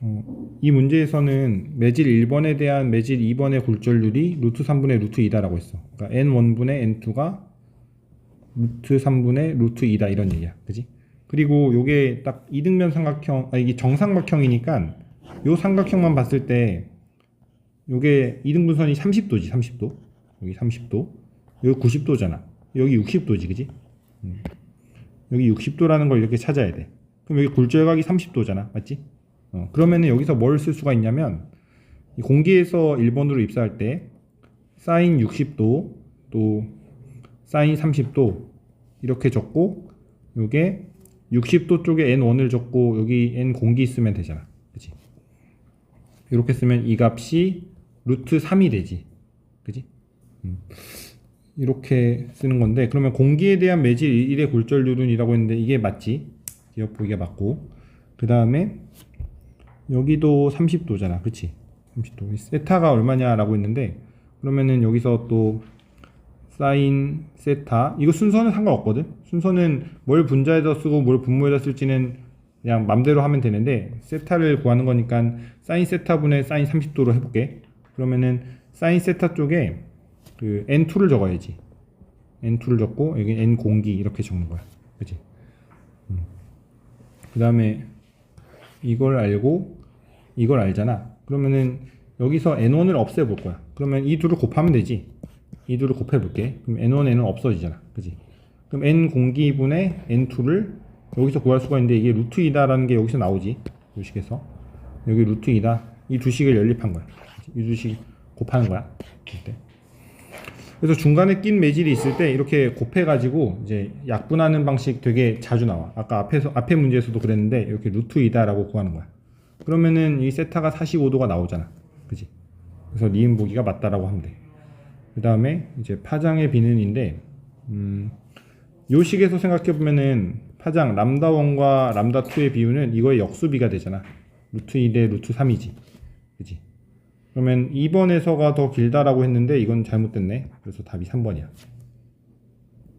어, 이 문제에서는 매질 1번에 대한 매질 2번의 굴절률이 루트 3분의 루트 2다라고 했어. 그러니까 n1분의 n2가 루트 3분의 루트 2다 이런 얘기야. 그지? 그리고 요게 딱 이등변 삼각형, 아 이게 정삼각형이니까 요 삼각형만 봤을 때 요게 이등분선이 30도지, 30도. 여기 30도. 여기 90도잖아. 여기 60도지, 그지? 음. 여기 60도라는 걸 이렇게 찾아야 돼. 그럼 여기 굴절각이 30도잖아. 맞지? 어, 그러면은 여기서 뭘 쓸 수가 있냐면 이 공기에서 1번으로 입사할 때 사인 60도 또 사인 30도 이렇게 적고 요게 60도 쪽에 n1을 적고 여기 n 공기 있으면 되잖아. 그지? 이렇게 쓰면 이 값이 루트 3이 되지. 그지? 음. 이렇게 쓰는 건데 그러면 공기에 대한 매질 1의 굴절률은 이라고 했는데 이게 맞지? 기억 보기가 맞고 그 다음에 여기도 30도잖아. 그치? 30도. 세타가 얼마냐라고 했는데 그러면은 여기서 또 사인 세타. 이거 순서는 상관없거든? 순서는 뭘 분자에다 쓰고 뭘 분모에다 쓸지는 그냥 맘대로 하면 되는데 세타를 구하는 거니까 사인 세타분의 사인 30도로 해볼게. 그러면은 사인 세타 쪽에 그 n2를 적어야지. N2를 적고 여기 n 공기 이렇게 적는 거야. 그치? 그 다음에 이걸 알고 이걸 알잖아. 그러면은 여기서 n1을 없애볼 거야. 그러면 이 둘을 곱하면 되지. 이 둘을 곱해볼게. 그럼 n1, n은 없어지잖아. 그지? 그럼 n 공기분의 n2를 여기서 구할 수가 있는데 이게 루트 2다라는 게 여기서 나오지. 이 식에서. 여기 루트 2다. 이 두 식을 연립한 거야. 이 두식 곱하는 거야. 이때. 그래서 중간에 낀 매질이 있을 때 이렇게 곱해가지고 이제 약분하는 방식 되게 자주 나와. 아까 앞에서 앞에 문제에서도 그랬는데 이렇게 루트 2다라고 구하는 거야. 그러면은 이 세타가 45도가 나오잖아. 그지? 그래서 니은 보기가 맞다라고 하면 돼. 그 다음에 이제 파장의 비는인데, 음, 요 식에서 생각해 보면은 파장 람다 1과 람다 2의 비율은 이거의 역수비가 되잖아. 루트 2대 루트 3이지. 그지? 그러면 2번에서가 더 길다라고 했는데 이건 잘못됐네. 그래서 답이 3번이야.